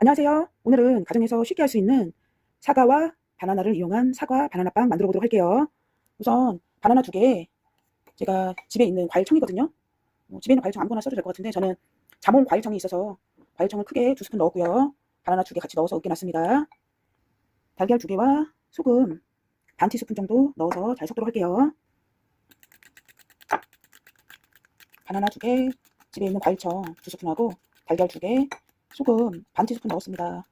안녕하세요. 오늘은 가정에서 쉽게 할 수 있는 사과와 바나나를 이용한 사과 바나나빵 만들어 보도록 할게요. 우선 바나나 두 개, 제가 집에 있는 과일청이거든요. 뭐 집에 있는 과일청 아무거나 써도 될 것 같은데 저는 자몽 과일청이 있어서 과일청을 크게 두 스푼 넣었고요. 바나나 두 개 같이 넣어서 으깨 놨습니다. 달걀 두 개와 소금 반 티스푼 정도 넣어서 잘 섞도록 할게요. 바나나 두 개, 집에 있는 과일청 두 스푼하고 달걀 두 개, 소금 반 티스푼 넣었습니다.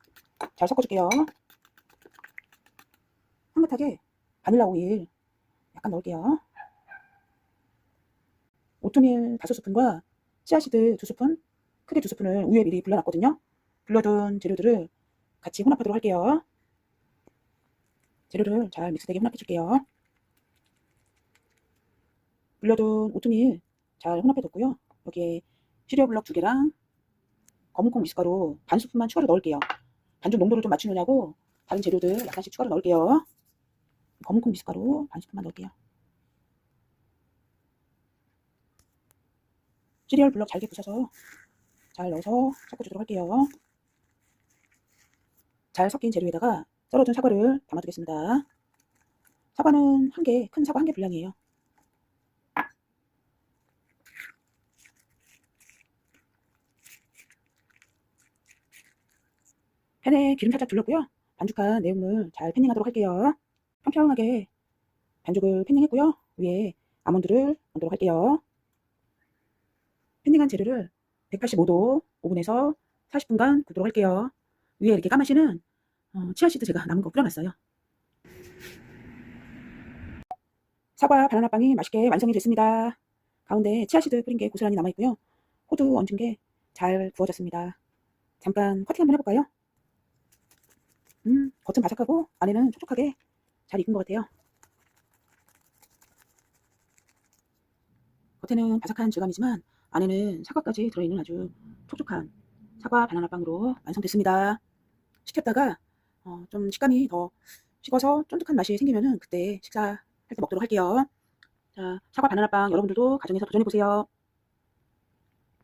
잘 섞어줄게요. 향긋하게 바닐라 오일 약간 넣을게요. 오트밀 다섯 스푼과 씨앗시드 두 스푼, 크게 두 스푼을 우유에 미리 불려놨거든요. 불려둔 재료들을 같이 혼합하도록 할게요. 재료를 잘 믹스되게 혼합해줄게요. 불려둔 오트밀 잘 혼합해뒀고요. 여기에 시리얼 블럭 두 개랑 검은콩 미숫가루 반 스푼만 추가로 넣을게요. 반죽 농도를 좀 맞추느냐고 다른 재료들 약간씩 추가로 넣을게요. 검은콩 미숫가루 반 스푼만 넣을게요. 시리얼 블럭 잘게 부셔서 잘 넣어서 섞어주도록 할게요. 잘 섞인 재료에다가 썰어둔 사과를 담아두겠습니다. 사과는 한 개, 큰 사과 한 개 분량이에요. 팬에 기름 살짝 둘렀고요. 반죽한 내용물 잘 패닝하도록 할게요. 평평하게 반죽을 패닝했고요. 위에 아몬드를 넣도록 할게요. 패닝한 재료를 185도 오븐에서 40분간 굽도록 할게요. 위에 이렇게 까마시는 어, 치아시드 제가 남은 거 뿌려놨어요. 사과 바나나 빵이 맛있게 완성이 됐습니다. 가운데 치아시드 뿌린 게 고스란히 남아있고요. 호두 얹은 게 잘 구워졌습니다. 잠깐 커팅 한번 해볼까요? 음, 겉은 바삭하고 안에는 촉촉하게 잘 익은 것 같아요. 겉에는 바삭한 질감이지만 안에는 사과까지 들어있는 아주 촉촉한 사과 바나나 빵으로 완성됐습니다. 식혔다가 어, 좀 식감이 더 식어서 쫀득한 맛이 생기면은 그때 식사할 때 먹도록 할게요. 자, 사과 바나나 빵 여러분들도 가정에서 도전해보세요.